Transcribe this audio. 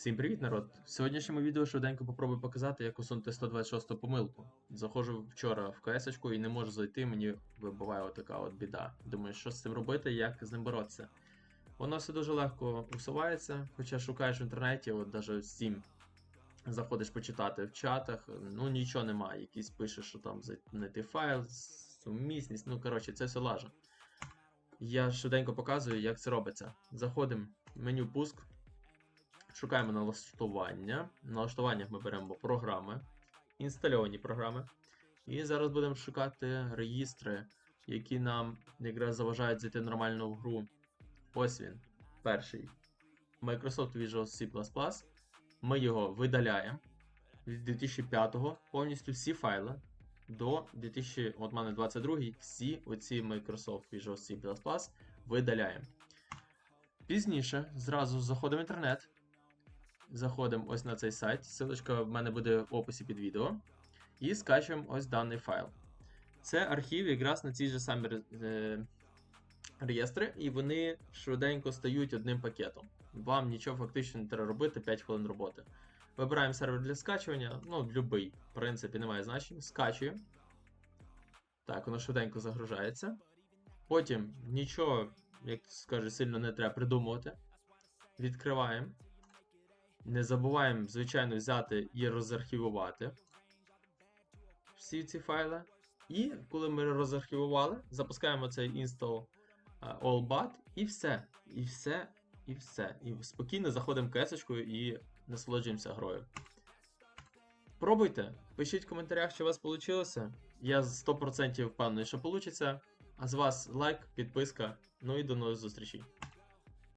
Всім привіт, народ! В сьогоднішньому відео швиденько попробую показати, як усунути 126 помилку. Заходжу вчора в КС і не можу зайти, мені вибиває отака от біда. Думаю, що з цим робити, як з ним боротися. Воно все дуже легко усувається, хоча шукаєш в інтернеті, от навіть Steam, заходиш почитати в чатах, ну нічого немає. Якийсь пише, що там знайти файл, сумісність, ну коротше, це все лажа. Я швиденько показую, як це робиться. Заходимо в меню пуск. Шукаємо налаштування. В налаштуваннях ми беремо програми, інстальовані програми. І зараз будемо шукати реєстри, які нам якраз заважають зайти нормально в гру. Ось він. Перший. Microsoft Visual C. Ми його видаляємо від 2005-го повністю всі файли до 2000, от мене 22 всі оці Microsoft Visual C видаляємо. Пізніше зразу заходимо в інтернет. Заходимо ось на цей сайт. Силочка в мене буде в описі під відео. І скачуємо ось даний файл. Це архів якраз на ці ж самі е, реєстри, і вони швиденько стають одним пакетом. Вам нічого фактично не треба робити, 5 хвилин роботи. Вибираємо сервер для скачування, ну, будь-який, в принципі, немає значення. Скачуємо. Так, воно швиденько загружається. Потім нічого, як скаже, сильно не треба придумувати. Відкриваємо. Не забуваємо, звичайно, взяти і розархівувати всі ці файли. І коли ми розархівували, запускаємо цей install а, allbat і все. І все, і все. І спокійно заходимо кесочкою і насолоджуємося грою. Пробуйте, пишіть в коментарях, що у вас вийшло. Я 100% впевнений, що вийде. А з вас лайк, підписка. Ну і до нових зустрічей.